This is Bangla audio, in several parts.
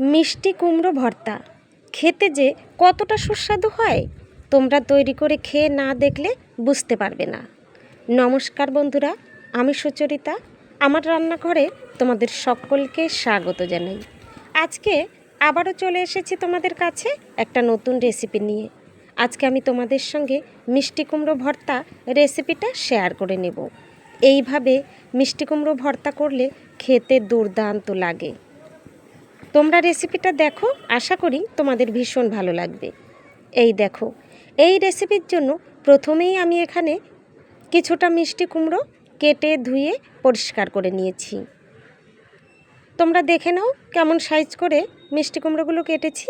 মিষ্টি কুমড়ো ভর্তা। খেতে যে কতটা সুস্বাদু হয়, তোমরা তৈরি করে খেয়ে না দেখলে বুঝতে পারবে না। নমস্কার বন্ধুরা, আমি সুচরিতা। আমার রান্নাঘরে তোমাদের সকলকে স্বাগত জানাই। আজকে আবারও চলে এসেছি তোমাদের কাছে একটা নতুন রেসিপি নিয়ে। আজকে আমি তোমাদের সঙ্গে মিষ্টি কুমড়ো ভর্তা রেসিপিটা শেয়ার করে নেব। এইভাবে মিষ্টি কুমড়ো ভর্তা করলে খেতে দুর্দান্ত লাগে। তোমরা রেসিপিটা দেখো, আশা করি তোমাদের ভীষণ ভালো লাগবে। এই দেখো, এই রেসিপির জন্য প্রথমেই আমি এখানে কিছুটা মিষ্টি কুমড়ো কেটে ধুয়ে পরিষ্কার করে নিয়েছি। তোমরা দেখে নাও কেমন সাইজ করে মিষ্টি কুমড়োগুলো কেটেছি।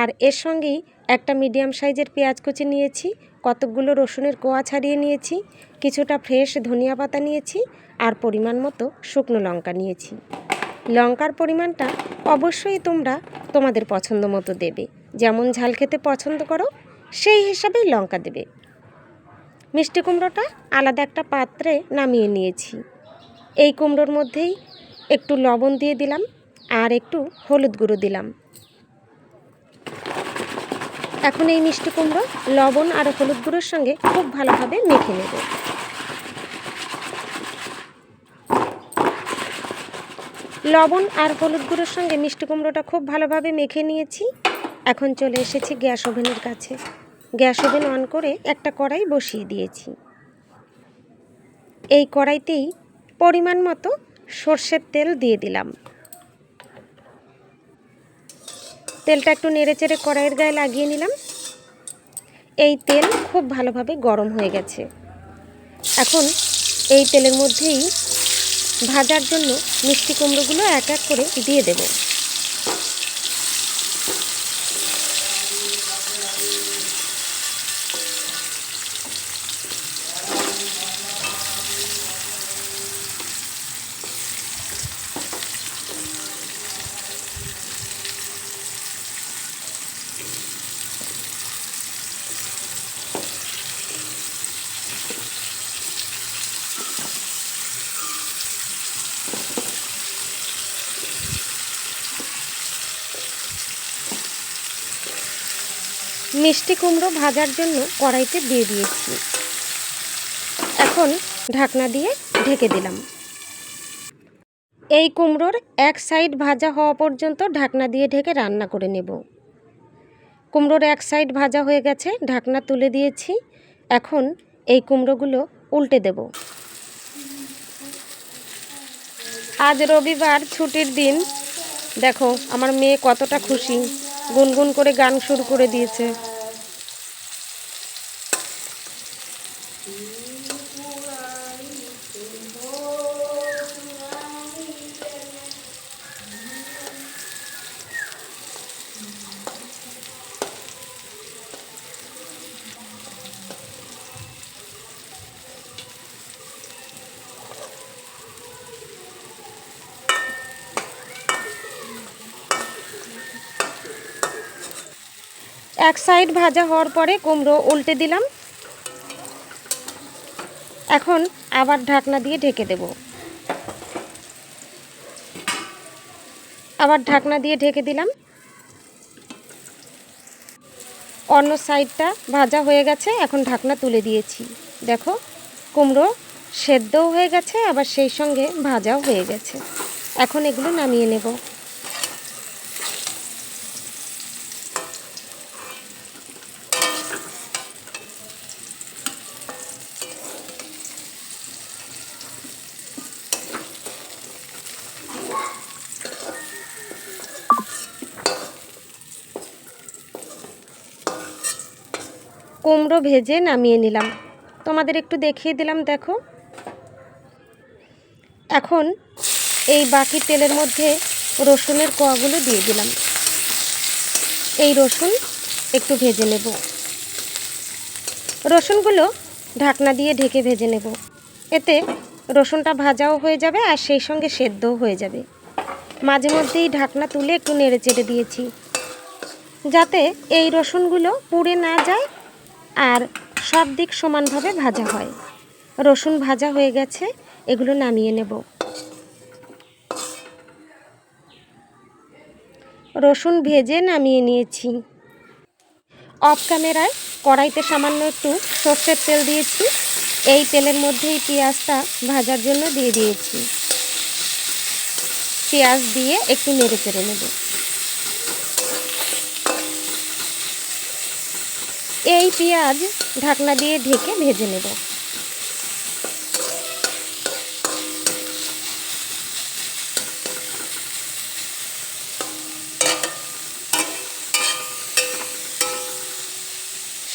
আর এর সঙ্গেই একটা মিডিয়াম সাইজের পেঁয়াজ কুচি নিয়েছি, কতকগুলো রসুনের কোয়া ছাড়িয়ে নিয়েছি, কিছুটা ফ্রেশ ধনিয়া পাতা নিয়েছি, আর পরিমাণ মতো শুকনো লঙ্কা নিয়েছি। লঙ্কার পরিমাণটা অবশ্যই তোমরা তোমাদের পছন্দ মতো দেবে। যেমন ঝাল খেতে পছন্দ করো, সেই হিসাবেই লঙ্কা দেবে। মিষ্টি কুমড়োটা আলাদা একটা পাত্রে নামিয়ে নিয়েছি। এই কুমড়োর মধ্যেই একটু লবণ দিয়ে দিলাম আর একটু হলুদ গুঁড়ো দিলাম। এখন এই মিষ্টি কুমড়ো লবণ আর হলুদ গুঁড়োর সঙ্গে খুব ভালোভাবে মেখে নেব। লবণ আর হলুদ গুঁড়োর সঙ্গে মিষ্টি কুমড়োটা খুব ভালোভাবে মেখে নিয়েছি। এখন চলে এসেছি গ্যাস ওভেনের কাছে। গ্যাস ওভেন অন করে একটা কড়াই বসিয়ে দিয়েছি। এই কড়াইতেই পরিমাণ মতো সর্ষের তেল দিয়ে দিলাম। তেলটা একটু নেড়ে চেড়ে কড়াইয়ের গায়ে লাগিয়ে নিলাম। এই তেল খুব ভালোভাবে গরম হয়ে গেছে। এখন এই তেলের মধ্যেই ভাজার জন্য মিষ্টি কুমড়োগুলো এক এক করে দিয়ে দেব। মিষ্টি কুমড়ো ভাজার জন্য কড়াইতে দিয়ে দিয়েছি। এখন ঢাকনা দিয়ে ঢেকে দিলাম। এই কুমড়োর এক সাইড ভাজা হওয়া পর্যন্ত ঢাকনা দিয়ে ঢেকে রান্না করে নেব। কুমড়োর এক সাইড ভাজা হয়ে গেছে, ঢাকনা তুলে দিয়েছি। এখন এই কুমড়োগুলো উল্টে দেব। আজ রবিবার ছুটির দিন। দেখো, আমার মেয়ে কতটা খুশি। গুনগুন করে গান শুরু করে দিয়েছে। এক সাইড ভাজা হওয়ার পরে কুমড়ো উল্টে দিলাম। এখন আবার ঢাকনা দিয়ে ঢেকে দেব। আবার ঢাকনা দিয়ে ঢেকে দিলাম। অন্য সাইডটা ভাজা হয়ে গেছে, এখন ঢাকনা তুলে দিয়েছি। দেখো, কুমড়ো সেদ্ধও হয়ে গেছে, আবার সেই সঙ্গে ভাজাও হয়ে গেছে। এখন এগুলো নামিয়ে নেব। কুমড়ো ভেজে নামিয়ে নিলাম। তোমাদের একটু দেখিয়ে দিলাম, দেখো। এখন এই বাকি তেলের মধ্যে রসুনের কোয়াগুলো দিয়ে দিলাম। এই রসুন একটু ভেজে নেব। রসুনগুলো ঢাকনা দিয়ে ঢেকে ভেজে নেব। এতে রসুনটা ভাজাও হয়ে যাবে আর সেই সঙ্গে সেদ্ধও হয়ে যাবে। মাঝে মধ্যেই ঢাকনা তুলে একটু নেড়ে চেড়ে দিয়েছি। যাতে এই রসুনগুলো পুড়ে না যায় আর সব দিক সমানভাবে ভাজা হয়। রসুন ভাজা হয়ে গেছে, এগুলো নামিয়ে নেব। রসুন ভেজে নামিয়ে নিয়েছি। অফ ক্যামেরায় কড়াইতে সামান্য একটু সর্ষের তেল দিয়েছি। এই তেলের মধ্যেই পেঁয়াজটা ভাজার জন্য দিয়ে দিয়েছি। পেঁয়াজ দিয়ে একটু নেড়ে চেড়ে নেব। এই পেঁয়াজ ঢাকনা দিয়ে ঢেকে ভেজে নেব।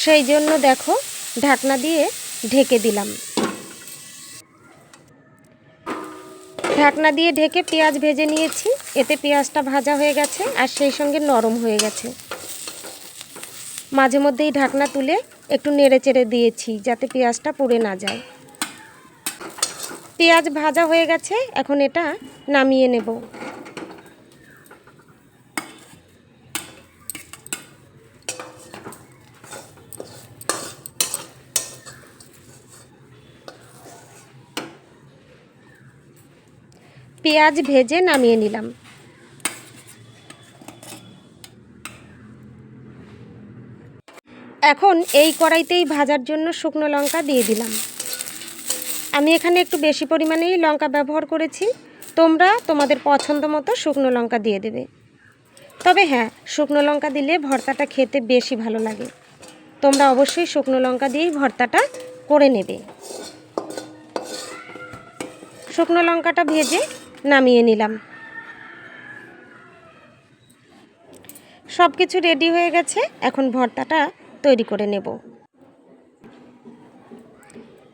সেই জন্য দেখো ঢাকনা দিয়ে ঢেকে দিলাম। ঢাকনা দিয়ে ঢেকে পেঁয়াজ ভেজে নিয়েছি, এতে পেঁয়াজটা ভাজা হয়ে গেছে আর সেই সঙ্গে নরম হয়ে গেছে। মাঝে মধ্যেই ঢাকনা তুলে একটু নেড়ে চেড়ে দিয়েছি যাতে পেঁয়াজটা পুড়ে না যায়। পেঁয়াজ ভাজা হয়ে গেছে, এখন এটা নামিয়ে নেব। পেঁয়াজ ভেজে নামিয়ে নিলাম। এখন এই কড়াইতেই ভাজার জন্য শুকনো লঙ্কা দিয়ে দিলাম। আমি এখানে একটু বেশি পরিমাণেই লঙ্কা ব্যবহার করেছি। তোমরা তোমাদের পছন্দ মতো শুকনো লঙ্কা দিয়ে দেবে। তবে হ্যাঁ শুকনো লঙ্কা দিলে ভর্তাটা খেতে বেশি ভালো লাগে। তোমরা অবশ্যই শুকনো লঙ্কা দিয়েই ভর্তাটা করে নেবে। শুকনো লঙ্কাটা ভেজে নামিয়ে নিলাম। সব কিছু রেডি হয়ে গেছে। এখন ভর্তাটা তৈরি করে নেব।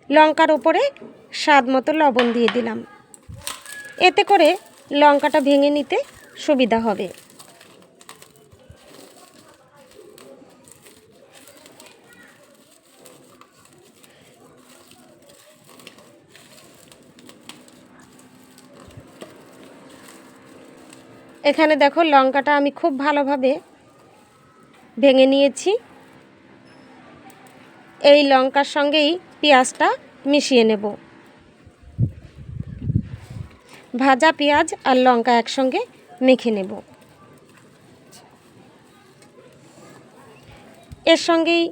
লঙ্কার ওপরে স্বাদ মতো লবণ দিয়ে দিলাম। এতে করে লঙ্কাটা ভেঙে নিতে সুবিধা হবে। এখানে দেখো লঙ্কাটা আমি খুব ভালোভাবে ভেঙে নিয়েছি। এই লঙ্কার সঙ্গেই পেঁয়াজটা মিশিয়ে নেব। ভাজা পেঁয়াজ আর লঙ্কা একসঙ্গে মেখে নেব। এর সঙ্গেই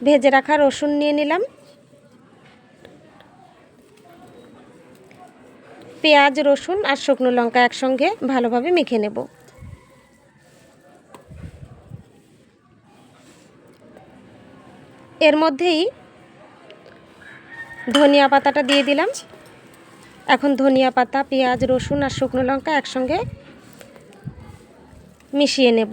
ভেজে রাখা রসুন নিয়ে নিলাম। পেঁয়াজ, রসুন আর শুকনো লঙ্কা একসঙ্গে ভালোভাবে মেখে নেব। এর মধ্যেই ধনিয়া পাতাটা দিয়ে দিলাম। এখন ধনিয়া পাতা, পেঁয়াজ, রসুন আর শুকনো লঙ্কা একসঙ্গে মিশিয়ে নেব।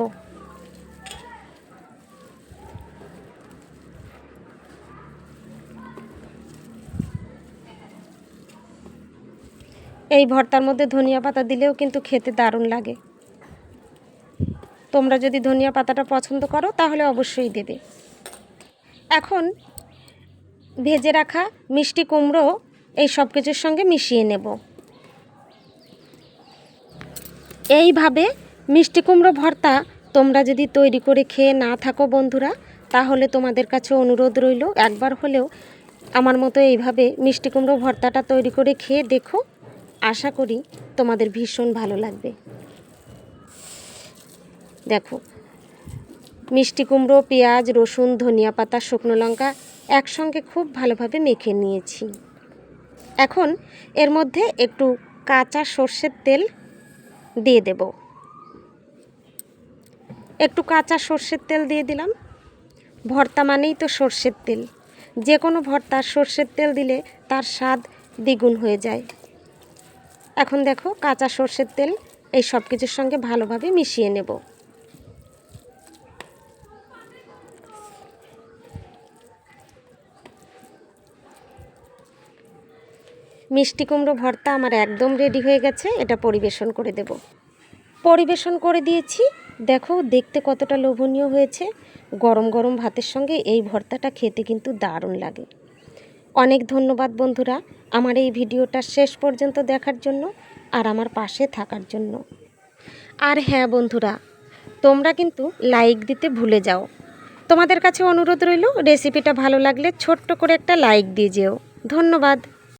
এই ভর্তার মধ্যে ধনিয়া পাতা দিলেও কিন্তু খেতে দারুণ লাগে। তোমরা যদি ধনিয়া পাতাটা পছন্দ করো, তাহলে অবশ্যই দেবে। এখন ভেজে রাখা মিষ্টি কুমড়ো এই সব কিছুর সঙ্গে মিশিয়ে নেব। এইভাবে মিষ্টি কুমড়ো ভর্তা তোমরা যদি তৈরি করে খেয়ে না থাকো বন্ধুরা, তাহলে তোমাদের কাছে অনুরোধ রইল, একবার হলেও আমার মতো এইভাবে মিষ্টি কুমড়ো ভর্তাটা তৈরি করে খেয়ে দেখো। আশা করি তোমাদের ভীষণ ভালো লাগবে। দেখো মিষ্টি কুমড়ো, পেঁয়াজ, রসুন, ধনিয়া পাতা, শুকনো লঙ্কা একসঙ্গে খুব ভালোভাবে মেখে নিয়েছি। এখন এর মধ্যে একটু কাঁচা সর্ষের তেল দিয়ে দেব। একটু কাঁচা সর্ষের তেল দিয়ে দিলাম। ভর্তা মানেই তো সর্ষের তেল। যে কোনো ভর্তা সর্ষের তেল দিলে তার স্বাদ দ্বিগুণ হয়ে যায়। এখন দেখো কাঁচা সর্ষের তেল এই সব কিছুর সঙ্গে ভালোভাবে মিশিয়ে নেব। মিষ্টি কুমড়ো ভর্তা আমার একদম রেডি হয়ে গেছে, এটা পরিবেশন করে দেব। পরিবেশন করে দিয়েছি, দেখো দেখতে কতটা লোভনীয় হয়েছে। গরম গরম ভাতের সঙ্গে এই ভর্তাটা খেতে কিন্তু দারুণ লাগে। অনেক ধন্যবাদ বন্ধুরা আমার এই ভিডিওটা শেষ পর্যন্ত দেখার জন্য আর আমার পাশে থাকার জন্য। আর হ্যাঁ বন্ধুরা, তোমরা কিন্তু লাইক দিতে ভুলে যাও। তোমাদের কাছে অনুরোধ রইল রেসিপিটা ভালো লাগলে ছোট্ট করে একটা লাইক দিয়ে যেও। ধন্যবাদ।